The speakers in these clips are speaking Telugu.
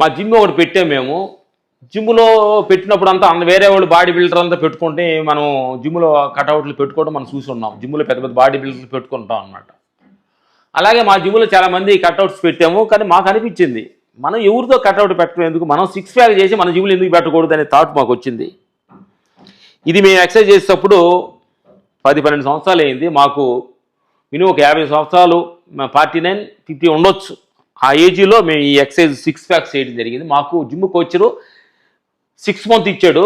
మా జిమ్ ఒకటి పెట్టాము మేము. జిమ్లో పెట్టినప్పుడు అంతా అంత వేరే వాళ్ళు బాడీ బిల్డర్ అంతా పెట్టుకుంటే మనం జిమ్లో కటౌట్లు పెట్టుకోవడం మనం చూసి ఉన్నాం. జిమ్లో పెద్ద పెద్ద బాడీ బిల్డర్లు పెట్టుకుంటాం అనమాట అలాగే మా జిమ్లో చాలా మంది కట్అవుట్స్ పెట్టాము కానీ మాకు అనిపించింది మనం ఎవరితో కటౌట్ పెట్టడం ఎందుకు? మనం సిక్స్ ప్యాక్ చేసి మన జిమ్లో ఎందుకు పెట్టకూడదు అనే థాట్ మాకు వచ్చింది. ఇది మేము ఎక్సర్సైజ్ చేసేటప్పుడు పది పన్నెండు సంవత్సరాలు అయింది. మాకు మినిమం ఒక యాభై సంవత్సరాలు ఫార్టీ నైన్ ఫిఫ్టీ ఉండొచ్చు. ఆ ఏజీలో మేము ఈ ఎక్సైజ్ సిక్స్ ప్యాక్స్ చేయడం జరిగింది. మాకు జిమ్ కోచరు సిక్స్ మంత్ ఇచ్చాడు.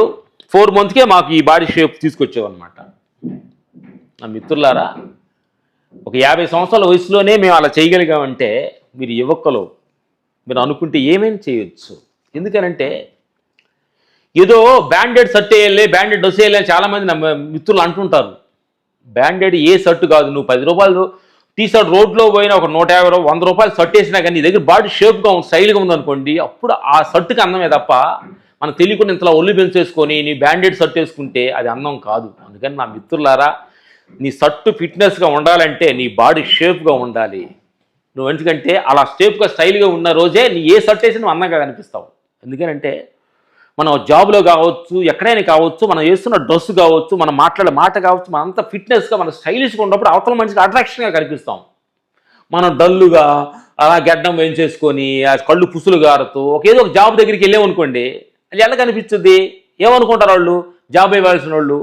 ఫోర్ మంత్కే మాకు ఈ బాడీ షేప్ తీసుకొచ్చావన్నమాట. నా మిత్రులారా ఒక యాభై సంవత్సరాల వయసులోనే మేము అలా చేయగలిగామంటే మీరు యువకులు మీరు అనుకుంటే ఏమైనా చేయొచ్చు. ఎందుకనంటే ఏదో బ్యాండెడ్ షర్ట్ వేయాలి బ్యాండెడ్ డ్రెస్ వేయాలి అని చాలామంది నా మిత్రులు అంటుంటారు. బ్యాండెడ్ ఏ షర్ట్ కాదు నువ్వు పది రూపాయలు తీసాడు రోడ్లో పోయిన ఒక నూట యాభై రూపాయలు వంద రూపాయలు షర్ట్ వేసినా కానీ నీ దగ్గర బాడీ షేప్గా ఉంది స్టైల్గా ఉందనుకోండి అప్పుడు ఆ షర్ట్కి అందమే తప్ప మనం తెలియకుండా ఇంతలా ఒళ్ళు పెంచేసుకొని నీ బ్యాండెడ్ షర్ట్ వేసుకుంటే అది అందం కాదు. అందుకని నా మిత్రులారా నీ షర్ట్ ఫిట్నెస్గా ఉండాలంటే నీ బాడీ షేప్గా ఉండాలి. నువ్వు ఎందుకంటే అలా షేప్గా స్టైల్గా ఉన్న రోజే నీ ఏ షర్ట్ వేసి నువ్వు అందంగా కనిపిస్తావు ఎందుకంటే మనం జాబ్లో కావచ్చు ఎక్కడైనా కావచ్చు మనం వేస్తున్న డ్రెస్ కావచ్చు మనం మాట్లాడే మాట కావచ్చు మనం అంత ఫిట్నెస్గా మన స్టైలిష్గా ఉన్నప్పుడు అవతల మనిషికి అట్రాక్షన్గా కనిపిస్తాం. మనం డల్లుగా అలా గడ్డం వేయించేసుకొని ఆ కళ్ళు పుసులు గారుతూ ఒక ఏదో ఒక జాబ్ దగ్గరికి వెళ్ళామనుకోండి అది ఎలా కనిపిస్తుంది? ఏమనుకుంటారు వాళ్ళు? జాబ్ ఇవ్వాల్సిన వాళ్ళు?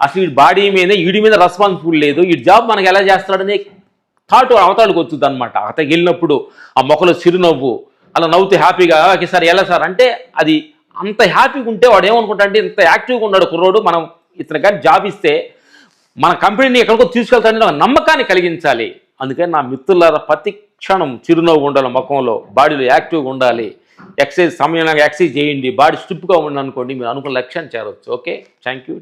అసలు ఈ బాడీ మీద వీడి మీద రెస్పాన్సిబుల్ లేదు. ఈ జాబ్ మనకి ఎలా చేస్తాడని థాట్ అవతలకి వస్తుంది అనమాట అతనికి వెళ్ళినప్పుడు ఆ మొక్కలో చిరునవ్వు అలా నవ్వుతూ హ్యాపీగా ఓకే సార్ ఎలా సార్. అంటే అది అంత హ్యాపీగా ఉంటే వాడు ఏమనుకుంటా అంటే ఇంత యాక్టివ్గా ఉన్నాడు కుర్రోడు మనం ఇతను కానీ జాబ్ ఇస్తే మన కంపెనీని ఎక్కడికో తీసుకెళ్తాడని ఒక నమ్మకాన్ని కలిగించాలి. అందుకని నా మిత్రుల ప్రతి క్షణం చిరునవ్వు ఉండాలి ముఖంలో బాడీలో యాక్టివ్గా ఉండాలి. ఎక్సర్సైజ్ సమయంలో ఎక్సర్సైజ్ చేయండి బాడీ స్టిప్గా ఉండాలనుకోండి మీరు అనుకున్న లక్ష్యాన్ని చేరవచ్చు ఓకే థ్యాంక్ యూ